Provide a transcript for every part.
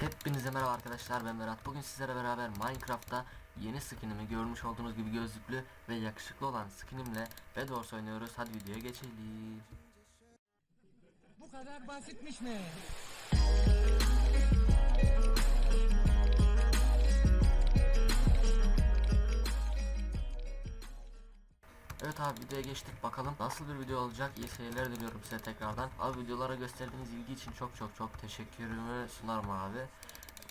Hepinize merhaba arkadaşlar ben Berat. Bugün sizlere beraber Minecraft'ta yeni skinimi görmüş olduğunuz gibi gözlüklü ve yakışıklı olan skinimle Bedwars oynuyoruz. Hadi videoya geçelim. Bu kadar basitmiş mi? Evet abi videoya geçtik. Bakalım nasıl bir video olacak? İyi seyirler diliyorum size tekrardan. Abi videolara gösterdiğiniz ilgi için çok çok çok teşekkürümü sunarım abi.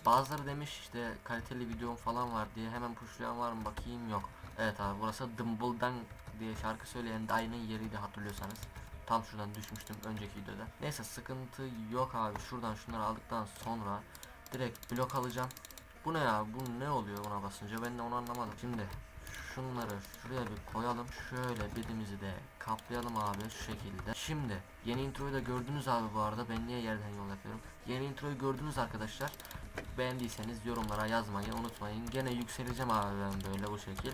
Bazıları demiş işte kaliteli videom falan var diye hemen pushlayan var mı bakayım? Yok. Evet abi burası Dumbledore diye şarkı söyleyen Dayı'nın yeriydi hatırlıyorsanız. Tam şuradan düşmüştüm önceki videoda. Neyse sıkıntı yok abi. Şuradan şunları aldıktan sonra Direkt blok alacağım Bu ne ya bu ne oluyor buna basınca ben de onu anlamadım Şimdi şunları şuraya bir koyalım. Şöyle bedimizi de kaplayalım abi şu şekilde. Şimdi yeni introyu da gördünüz abi bu arada. Ben niye yerden yol yapıyorum? Yeni introyu gördünüz arkadaşlar. Beğendiyseniz yorumlara yazmayı unutmayın. Gene yükseleceğim abi ben böyle bu şekil.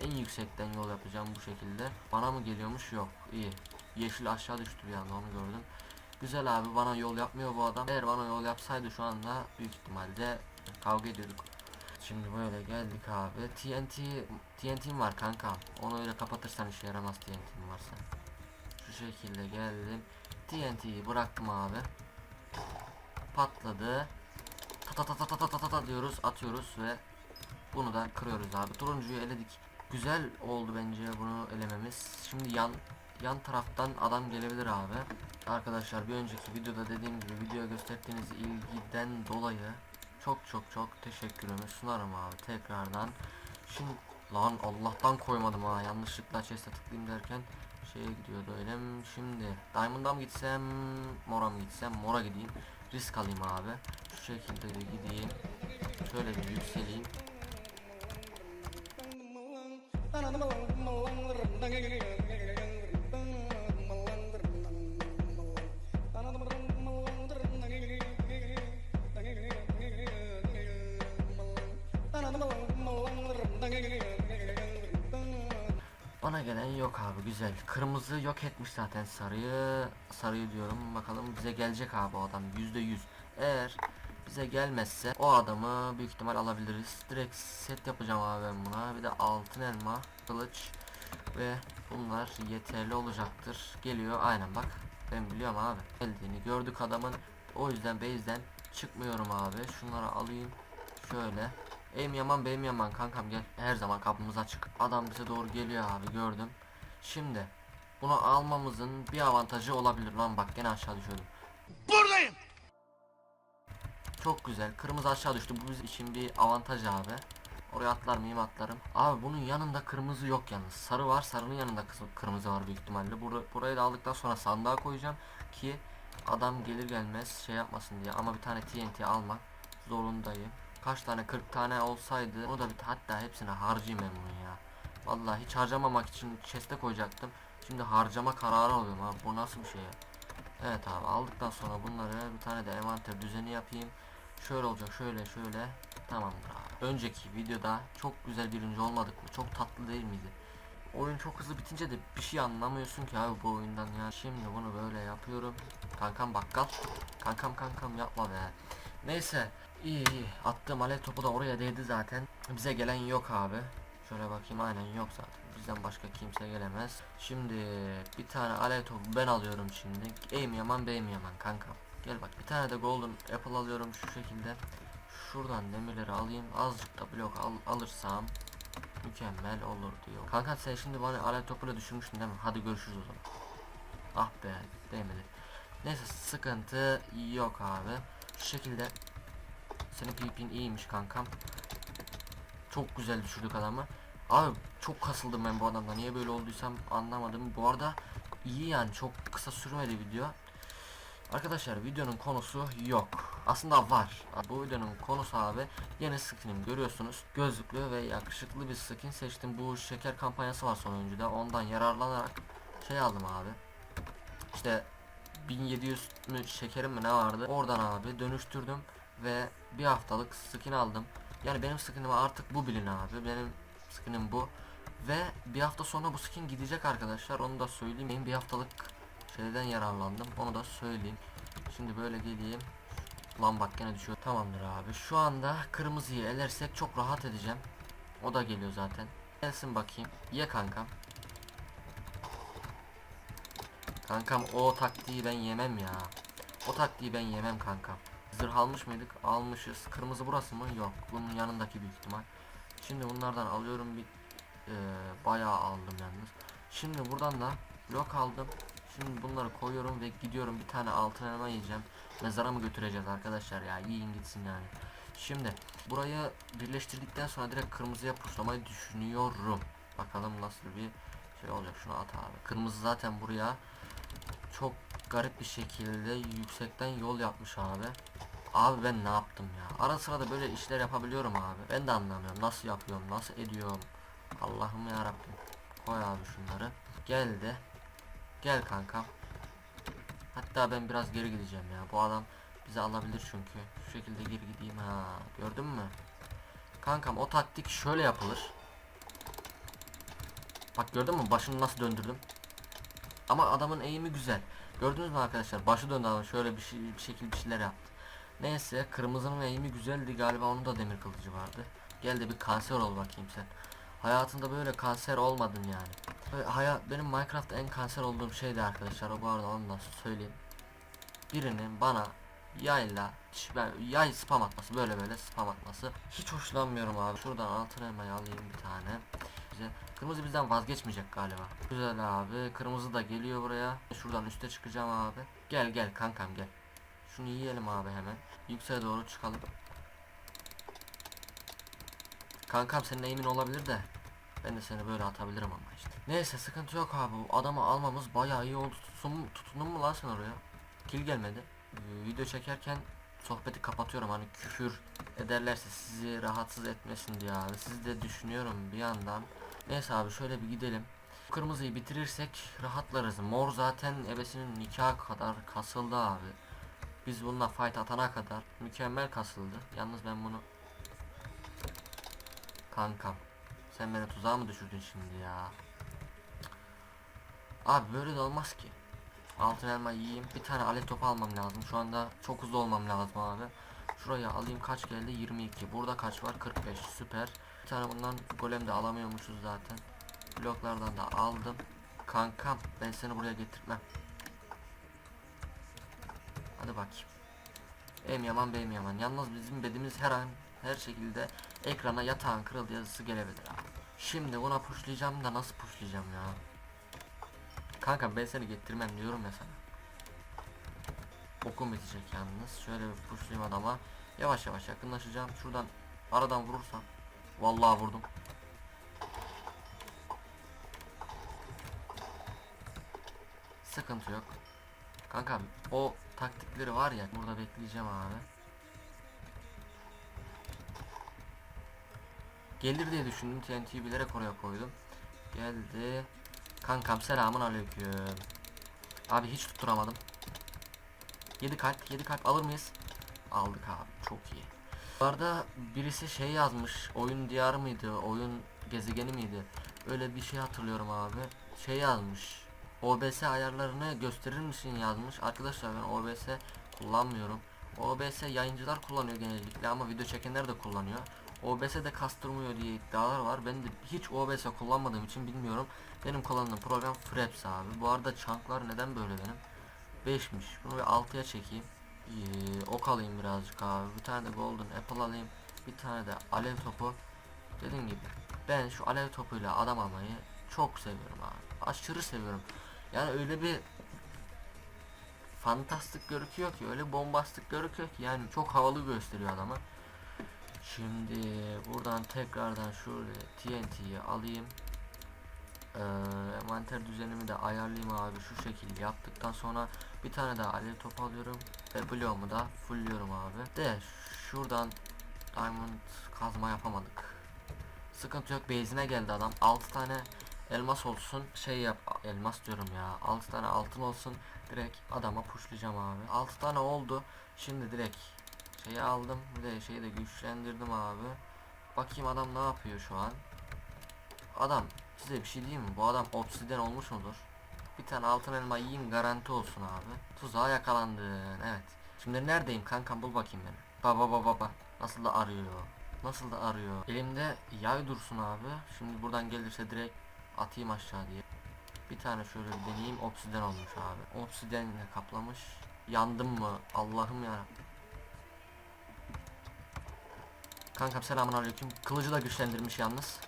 En yüksekten yol yapacağım bu şekilde. Bana mı geliyormuş? Yok. iyi. Yeşil aşağı düştü bir anda onu gördüm. Güzel abi bana yol yapmıyor bu adam. Eğer bana yol yapsaydı şu anda büyük ihtimalle kavga ediyorduk. Şimdi böyle geldik abi. TNT TNT'm var kanka. Onu öyle kapatırsan işe yaramaz TNT'm varsa. Şu şekilde geldim. TNT'yi bıraktım abi. Patladı. Ta ta ta ta ta ta ta ta diyoruz, atıyoruz ve bunu da kırıyoruz abi. Turuncuyu eledik. Güzel oldu bence bunu elememiz. Şimdi yan yan taraftan adam gelebilir abi. Arkadaşlar bir önceki videoda dediğim gibi videoya gösterdiğiniz ilgiden dolayı çok çok çok teşekkürümü sunarım abi tekrardan. Şimdi lan Allah'tan koymadım ha yanlışlıkla chest'e tıklayayım derken şeye gidiyordu öyle mi? Şimdi Diamond'a mı gitsem Mora mı gitsem Mora gideyim risk alayım abi şu şekilde bir gideyim şöyle bir yükseleyim Bana gelen yok abi güzel. Kırmızı yok etmiş zaten sarıyı. Sarıyı diyorum. Bakalım bize gelecek abi o adam yüzde yüz. Eğer bize gelmezse o adamı büyük ihtimal alabiliriz. Direkt set yapacağım abi ben buna. Bir de altın elma, kılıç ve bunlar yeterli olacaktır. Geliyor aynen bak. Ben biliyorum abi. Geldiğini gördük adamın. O yüzden base'den çıkmıyorum abi. Şunları alayım. Şöyle. Eym yaman beyim yaman kankam gel. Her zaman kapımız açık. Adam bize doğru geliyor abi gördüm. Şimdi bunu almamızın bir avantajı olabilir lan bak gene aşağı düşüyordum. Buradayım. Çok güzel. Kırmızı aşağı düştü. Bu bizim için bir avantaj abi. Oraya atlar mıyım atlarım. Abi bunun yanında kırmızı yok yalnız. Sarı var. Sarının yanında kırmızı var büyük ihtimalle. Bur burayı da aldıktan sonra sandığa koyacağım ki adam gelir gelmez şey yapmasın diye. Ama bir tane TNT almak zorundayım. Kaç tane 40 tane olsaydı onu da bir hatta hepsini harcayayım ben ya. Vallahi hiç harcamamak için chest'e koyacaktım. Şimdi harcama kararı alıyorum abi. Bu nasıl bir şey ya? Evet abi aldıktan sonra bunları bir tane de envanter düzeni yapayım. Şöyle olacak şöyle şöyle. Tamamdır abi. Önceki videoda çok güzel birinci olmadık mı? Çok tatlı değil miydi? Oyun çok hızlı bitince de bir şey anlamıyorsun ki abi bu oyundan ya. Şimdi bunu böyle yapıyorum. Kankam bakkal. Kankam kankam yapma be. Neyse iyi iyi. Attığım alev topu da oraya değdi zaten. Bize gelen yok abi. Şöyle bakayım aynen yok zaten. Bizden başka kimse gelemez. Şimdi bir tane alev topu ben alıyorum şimdi. Aim yaman benim yaman kankam. Gel bak bir tane de golden apple alıyorum şu şekilde. Şuradan demirleri alayım. Azıcık da blok al, alırsam mükemmel olur diyor. Kanka sen şimdi bana alev topuyla düşürmüştün değil mi? Hadi görüşürüz o zaman. Ah be değmedi. Neyse sıkıntı yok abi. Şu şekilde senin PP'in iyiymiş kankam. Çok güzel düşürdük adamı. Abi çok kasıldım ben bu adamda. Niye böyle olduysam anlamadım. Bu arada iyi yani çok kısa sürmedi video. Arkadaşlar videonun konusu yok. Aslında var. Bu videonun konusu abi yeni skinim görüyorsunuz. Gözlüklü ve yakışıklı bir skin seçtim. Bu şeker kampanyası var son oyuncuda. Ondan yararlanarak şey aldım abi. İşte 1700 mü şekerim mi ne vardı? Oradan abi dönüştürdüm ve bir haftalık skin aldım. Yani benim skinim artık bu bilin abi. Benim skinim bu. Ve bir hafta sonra bu skin gidecek arkadaşlar. Onu da söyleyeyim. Benim bir haftalık şeyden yararlandım. Onu da söyleyeyim. Şimdi böyle geleyim. Lan bak gene düşüyor. Tamamdır abi. Şu anda kırmızıyı elersek çok rahat edeceğim. O da geliyor zaten. Gelsin bakayım. Ye kankam. Kankam o taktiği ben yemem ya. O taktiği ben yemem kankam. Zırh almış mıydık? Almışız. Kırmızı burası mı? Yok. Bunun yanındaki büyük ihtimal. Şimdi bunlardan alıyorum bir e, bayağı aldım yalnız. Şimdi buradan da blok aldım. Şimdi bunları koyuyorum ve gidiyorum bir tane altın elma yiyeceğim. Mezara mı götüreceğiz arkadaşlar ya? Yiyin gitsin yani. Şimdi burayı birleştirdikten sonra direkt kırmızıya puşlamayı düşünüyorum. Bakalım nasıl bir şey olacak. Şunu at abi. Kırmızı zaten buraya çok garip bir şekilde yüksekten yol yapmış abi. Abi ben ne yaptım ya? Ara sıra da böyle işler yapabiliyorum abi. Ben de anlamıyorum. Nasıl yapıyorum? Nasıl ediyorum? Allah'ım ya Rabbim. Koy abi şunları. Geldi. Gel kankam. Hatta ben biraz geri gideceğim ya. Bu adam bizi alabilir çünkü. Şu şekilde geri gideyim ha. Gördün mü? Kankam o taktik şöyle yapılır. Bak gördün mü? Başını nasıl döndürdüm? Ama adamın eğimi güzel. Gördünüz mü arkadaşlar? Başı döndü adam. Şöyle bir, şey, bir şekil bir şeyler yaptı. Neyse kırmızının eğimi güzeldi. Galiba onun da demir kılıcı vardı. Gel de bir kanser ol bakayım sen. Hayatında böyle kanser olmadın yani. Hayat benim Minecraft'ta en kanser olduğum şeydi arkadaşlar. Bu arada onu da söyleyeyim. Birinin bana yayla yay spam atması böyle böyle spam atması hiç hoşlanmıyorum abi. Şuradan altın elmayı alayım bir tane. Bize kırmızı bizden vazgeçmeyecek galiba. Güzel abi. Kırmızı da geliyor buraya. Şuradan üste çıkacağım abi. Gel gel kankam gel. Şunu yiyelim abi hemen. Yükseğe doğru çıkalım. Kankam senin emin olabilir de ben de seni böyle atabilirim ama işte. Neyse sıkıntı yok abi. Bu Adamı almamız bayağı iyi oldu. Tutun, tutundun mu lan sen oraya? Kil gelmedi. Ee, video çekerken sohbeti kapatıyorum hani küfür ederlerse sizi rahatsız etmesin diye abi. Sizi de düşünüyorum bir yandan. Neyse abi şöyle bir gidelim. Kırmızıyı bitirirsek rahatlarız. Mor zaten ebesinin nikah kadar kasıldı abi. Biz bununla fight atana kadar mükemmel kasıldı. Yalnız ben bunu Kankam sen beni tuzağa mı düşürdün şimdi ya? Abi böyle de olmaz ki. Altın elma yiyeyim. Bir tane alev topu almam lazım. Şu anda çok hızlı olmam lazım abi. Şuraya alayım kaç geldi? 22. Burada kaç var? 45. Süper. Bir tane bundan golem de alamıyormuşuz zaten. Bloklardan da aldım. Kankam ben seni buraya getirmem. Hadi bakayım. Em yaman beyim yaman. Yalnız bizim bedimiz her an her şekilde ekrana yatağın kırıldı yazısı gelebilir. Şimdi buna pushlayacağım da nasıl pushlayacağım ya? Kanka ben seni getirmem diyorum ya sana. Okum bitecek yalnız. Şöyle bir pushlayayım adama. Yavaş yavaş yakınlaşacağım. Şuradan aradan vurursam. Vallahi vurdum. Sıkıntı yok. Kanka o taktikleri var ya burada bekleyeceğim abi. Gelir diye düşündüm TNT'yi bilerek oraya koydum. Geldi. Kankam selamun aleyküm. Abi hiç tutturamadım. 7 kalp 7 kalp alır mıyız? Aldık abi çok iyi. Bu arada birisi şey yazmış. Oyun diyarı mıydı? Oyun gezegeni miydi? Öyle bir şey hatırlıyorum abi. Şey yazmış. OBS ayarlarını gösterir misin yazmış. Arkadaşlar ben OBS kullanmıyorum. OBS yayıncılar kullanıyor genellikle ama video çekenler de kullanıyor. OBS de kastırmıyor diye iddialar var. Ben de hiç OBS kullanmadığım için bilmiyorum. Benim kullandığım program Fraps abi. Bu arada chunklar neden böyle benim? 5'miş. Bunu bir 6'ya çekeyim. Ee, ok alayım birazcık abi. Bir tane de golden apple alayım. Bir tane de alev topu. Dediğim gibi ben şu alev topuyla adam almayı çok seviyorum abi. Aşırı seviyorum. Yani öyle bir fantastik görüküyor ki öyle bombastik görüküyor ki yani çok havalı gösteriyor adamı. Şimdi buradan tekrardan şöyle TNT'yi alayım. Ee, envanter düzenimi de ayarlayayım abi şu şekilde yaptıktan sonra bir tane daha alev topu alıyorum ve bloğumu da fullliyorum abi. De şuradan diamond kazma yapamadık. Sıkıntı yok base'ine geldi adam. 6 tane elmas olsun şey yap elmas diyorum ya 6 tane altın olsun direkt adama pushlayacağım abi 6 tane oldu şimdi direkt şeyi aldım bir de şeyi de güçlendirdim abi bakayım adam ne yapıyor şu an adam size bir şey diyeyim mi bu adam obsiden olmuş mudur bir tane altın elma yiyeyim garanti olsun abi tuzağa yakalandın evet Şimdi neredeyim kankam bul bakayım beni. Baba baba baba. Nasıl da arıyor. Nasıl da arıyor. Elimde yay dursun abi. Şimdi buradan gelirse direkt atayım aşağı diye. Bir tane şöyle bir deneyeyim. Obsiden olmuş abi. Obsidenle kaplamış. Yandım mı? Allah'ım ya. Kankam selamun aleyküm. Kılıcı da güçlendirmiş yalnız.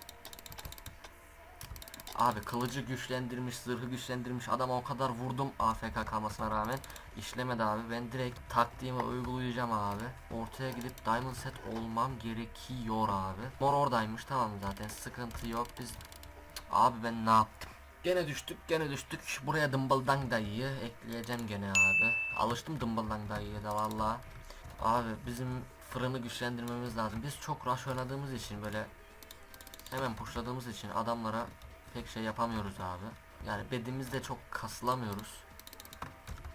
Abi kılıcı güçlendirmiş, zırhı güçlendirmiş. Adama o kadar vurdum AFK kalmasına rağmen. işlemedi abi. Ben direkt taktiğimi uygulayacağım abi. Ortaya gidip diamond set olmam gerekiyor abi. Mor oradaymış tamam zaten sıkıntı yok. Biz abi ben ne yaptım? Gene düştük gene düştük. Buraya dımbıldang dayıyı ekleyeceğim gene abi. Alıştım dımbıldang dayıya da valla. Abi bizim fırını güçlendirmemiz lazım. Biz çok rush oynadığımız için böyle hemen pushladığımız için adamlara pek şey yapamıyoruz abi. Yani bedimizde çok kasılamıyoruz.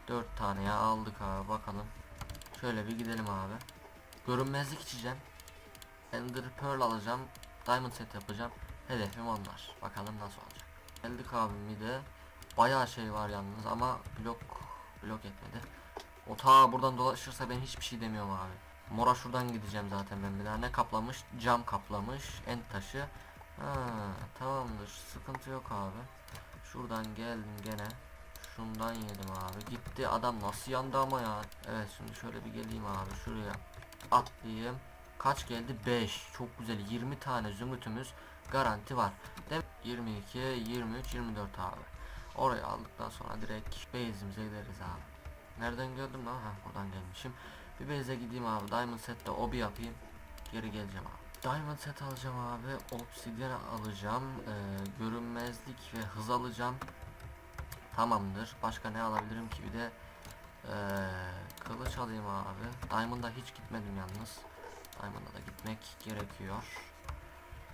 4 tane ya aldık abi bakalım. Şöyle bir gidelim abi. Görünmezlik içeceğim. Ender Pearl alacağım. Diamond set yapacağım. Hedefim onlar. Bakalım nasıl olacak. Geldik abi mide. Bayağı şey var yalnız ama blok blok etmedi. O ta buradan dolaşırsa ben hiçbir şey demiyorum abi. Mora şuradan gideceğim zaten ben bir daha. Ne kaplamış? Cam kaplamış. End taşı. Ha, tamamdır. Sıkıntı yok abi. Şuradan geldim gene. Şundan yedim abi. Gitti adam nasıl yandı ama ya. Evet şimdi şöyle bir geleyim abi şuraya. Atlayayım. Kaç geldi? 5. Çok güzel. 20 tane zümrütümüz garanti var. Dem 22, 23, 24 abi. Orayı aldıktan sonra direkt base'imize gideriz abi. Nereden gördüm lan? Ha buradan gelmişim. Bir base'e gideyim abi. Diamond sette obi yapayım. Geri geleceğim abi. Diamond set alacağım abi. Obsidian alacağım. Ee, görünmezlik ve hız alacağım. Tamamdır. Başka ne alabilirim ki? Bir de ee, kılıç alayım abi. Diamond'a hiç gitmedim yalnız. Diamond'a da gitmek gerekiyor.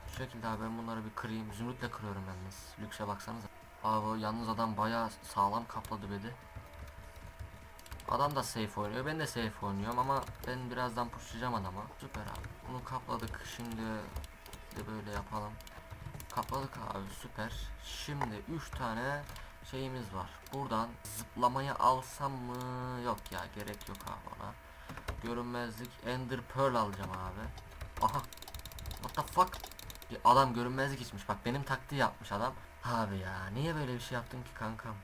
Şu şekilde abi ben bunları bir kırayım. Zümrütle kırıyorum yalnız. Lükse baksanıza. Abi yalnız adam bayağı sağlam kapladı bedi. Adam da safe oynuyor. Ben de safe oynuyorum ama ben birazdan pushlayacağım adama. Süper abi. Bunu kapladık. Şimdi de böyle yapalım. Kapladık abi süper. Şimdi 3 tane şeyimiz var. Buradan zıplamayı alsam mı? Yok ya gerek yok abi ona. Görünmezlik Ender Pearl alacağım abi. Aha. What the fuck? Adam görünmezlik içmiş. Bak benim taktiği yapmış adam. Abi ya niye böyle bir şey yaptın ki kankam?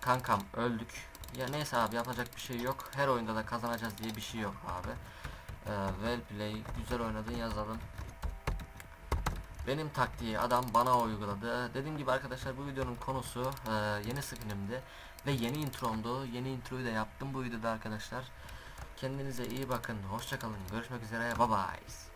Kankam öldük. Ya neyse abi yapacak bir şey yok. Her oyunda da kazanacağız diye bir şey yok abi. Ee, well play. Güzel oynadın yazalım. Benim taktiği adam bana uyguladı. Dediğim gibi arkadaşlar bu videonun konusu e, yeni skinimdi ve yeni intromdu. Yeni introyu da yaptım bu videoda arkadaşlar. Kendinize iyi bakın. Hoşçakalın. Görüşmek üzere. Bye bye.